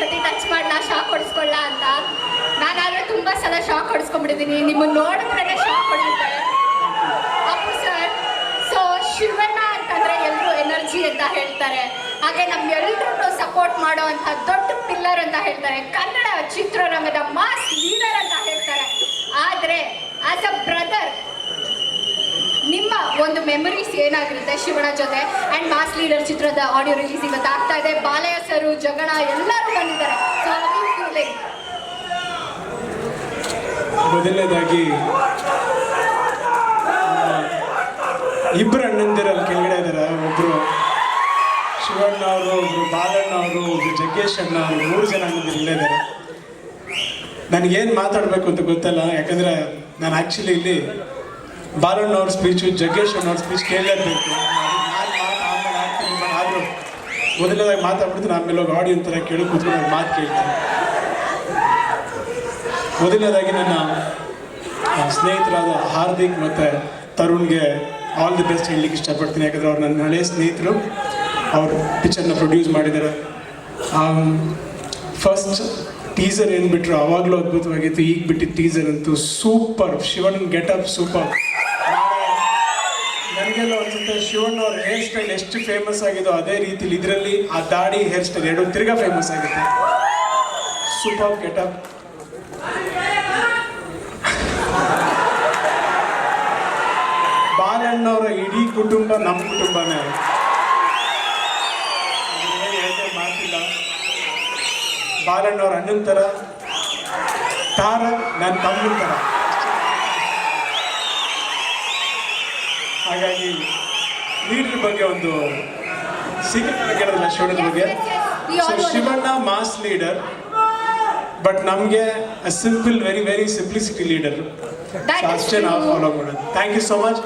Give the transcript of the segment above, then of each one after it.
ಒಂದ್ಸತಿ ಟಚ್ ಮಾಡ್ಲಾ ಶಾಕ್ ಹೊಡಿಸ್ಕೊಳ್ಳ ಅಂತ. ನಾನಾದ್ರೆ ತುಂಬಾ ಸಲ ಶಾಕ್ ಹೊಡಿಸ್ಕೊಂಡ್ಬಿಟ್ಟಿದ್ದೀನಿ ನಿಮ್ಮನ್ನ ನೋಡಿದ್ರೆ ಶಾಕ್ ಹೊಡಿತಾರೆ ಅಪ್ಪು ಸರ್ ಸೊ ಶಿವಣ್ಣ ಅಂತಂದ್ರೆ ಎಲ್ಲರೂ ಎನರ್ಜಿ ಅಂತ ಹೇಳ್ತಾರೆ. ಹಾಗೆ ನಮ್ಮೆಲ್ಲರೂ ಸಪೋರ್ಟ್ ಮಾಡೋ ಅಂತ ದೊಡ್ಡ ಪಿಲ್ಲರ್ ಅಂತ ಹೇಳ್ತಾರೆ. ಕನ್ನಡ ಚಿತ್ರರಂಗದ ಮಾಸ್ ಲೀಡರ್ ಅಂತ ಹೇಳ್ತಾರೆ. ಆದ್ರೆ ಆಸ್ ಅ ಬ್ರದರ್ ಒಂದು ಮೆಮರೀಸ್ ಏನಾಗಿರುತ್ತೆ ಶಿವಣ್ಣ ಜೊತೆ? ಅಂಡ್ ಮಾಸ್ ಲೀಡರ್ ಚಿತ್ರದ ಆಡಿಯೋ ರಿಲೀಸ್ ಇವತ್ತು ಆಗ್ತಾ ಇದೆ. ಬಾಲಯ ಸರು ಜಗಣ ಎಲ್ಲರೂ ಬಂದಿದ್ದಾರೆ. ಮೊದಲನೇದಾಗಿ ಇಬ್ಬರು ಅಣ್ಣಂದಿರಲ್ಲಿ ಕೆಳಗಡೆ ಇದ್ದಾರೆ. ಒಬ್ಬರು ಶಿವಣ್ಣ ಅವರು, ಒಬ್ರು ಬಾಲಣ್ಣ ಅವರು, ಒಬ್ರು ಜಗ್ಗೇಶ್ ಅಣ್ಣ ಅವರು, ಮೂರು ಜನ ಅಣ್ಣಂದಿರು ಇಲ್ಲೇ ಇದ್ದಾರೆ. ನನಗೇನು ಮಾತಾಡಬೇಕು ಅಂತ ಗೊತ್ತಲ್ಲ? ಯಾಕಂದರೆ ನಾನು ಆ್ಯಕ್ಚುಲಿ ಇಲ್ಲಿ ಬಾಲಣ್ಣ ಅವ್ರ ಸ್ಪೀಚು ಜಗ್ಗೇಶ್ ಅವ್ರ ಸ್ಪೀಚ್ ಕೇಳಲೇಬೇಕು. ಆದರೂ ಮೊದಲನೇದಾಗಿ ಮಾತಾಡ್ಬಿಡ್ತೀನಿ, ಆಮೇಲೆ ಹೋಗಿ ಆಡಿಯೋ ಥರ ಕೇಳಿ ಕೂತ್ಕೊಂಡು ಮಾತು ಕೇಳ್ತೀನಿ. ಮೊದಲನೇದಾಗಿ ನನ್ನ ಸ್ನೇಹಿತರಾದ ಹಾರ್ದಿಕ್ ಮತ್ತು ತರುಣ್ಗೆ ಆಲ್ ದಿ ಬೆಸ್ಟ್ ಹೇಳಲಿಕ್ಕೆ ಇಷ್ಟಪಡ್ತೀನಿ. ಯಾಕಂದರೆ ಅವ್ರು ನನ್ನ ಹಳೆಯ ಸ್ನೇಹಿತರು. ಅವರು ಪಿಕ್ಚರ್ನ ಪ್ರೊಡ್ಯೂಸ್ ಮಾಡಿದ್ದಾರೆ. ಫಸ್ಟ್ ಟೀಸರ್ ಏನು ಬಿಟ್ಟರು ಅವಾಗಲೂ ಅದ್ಭುತವಾಗಿತ್ತು. ಈಗ ಬಿಟ್ಟಿದ್ದ ಟೀಸರ್ ಅಂತೂ ಸೂಪರ್ ಶಿವನ್ ಗೆಟಪ್ ಸೂಪರ್ ನನಗೆಲ್ಲ ಅನ್ಸುತ್ತೆ ಶಿವಣ್ಣ ಅವ್ರ ಹೇರ್ ಸ್ಟೈಲ್ ಎಷ್ಟು ಫೇಮಸ್ ಆಗಿದೋ ಅದೇ ರೀತಿಲಿ ಇದರಲ್ಲಿ ಆ ದಾಡಿ ಹೇರ್ ಸ್ಟೈಲ್ ಎರಡು ತಿರ್ಗಾ ಫೇಮಸ್ ಆಗುತ್ತೆ. ಸೂಪರ್ ಗೆಟಪ್ ಬಾಲಣ್ಣವರ ಇಡೀ ಕುಟುಂಬ ನಮ್ಮ ಕುಟುಂಬನೇ. ಮಾತಿಲ್ಲ. ಬಾಲಣ್ಣವ್ರ ಅಣ್ಣನ ಥರ ತಾರ ನನ್ನ ತಮ್ಮನ ಥರ ಹಾಗಾಗಿ ಲೀಡರ್ ಬಗ್ಗೆ ಒಂದು ಸೀಕ್ರೆಟ್ ಬಗ್ಗೆ ಹೇಳೋದಿಲ್ಲ ಶಿವಣ್ಣನ ಬಗ್ಗೆ. So Shivanna mass leader but ನಮಗೆ simple very very simplicity leader ಅಷ್ಟೇ ನಾವು ಫಾಲೋ ಮಾಡೋದು. ಥ್ಯಾಂಕ್ ಯು ಸೋ ಮಚ್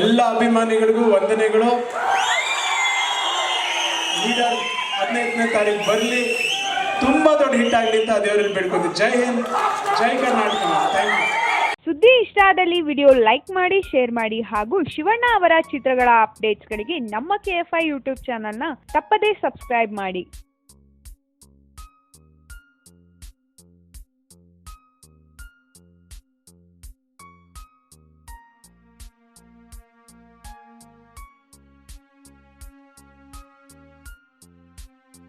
ಎಲ್ಲ ಅಭಿಮಾನಿಗಳಿಗೂ ವಂದನೆಗಳು. ಲೀಡರ್ ಹದಿನೈದನೇ ತಾರೀಕು ಬರಲಿ. ತುಂಬಾ ದೊಡ್ಡ ಹಿಟ್ ಆಗಲಿ ಅಂತ ದೇವರಲ್ಲಿ ಬೇಡ್ಕೊತೀವಿ ಜೈ ಹಿಂದ್ ಜೈ ಕರ್ನಾಟಕ. ಥ್ಯಾಂಕ್ ಯು ಸುದ್ದಿ ಇಷ್ಟ ಆದಲ್ಲಿ ವಿಡಿಯೋ ಲೈಕ್ ಮಾಡಿ, ಶೇರ್ ಮಾಡಿ ಹಾಗೂ ಶಿವಣ್ಣ ಅವರ ಚಿತ್ರಗಳ ಅಪ್ಡೇಟ್ಸ್ಗಳಿಗೆ ನಮ್ಮ ಕೆ ಎಫ್ ಐ ಯೂಟ್ಯೂಬ್ ಚಾನಲ್ನ ತಪ್ಪದೇ ಸಬ್ಸ್ಕ್ರೈಬ್ ಮಾಡಿ.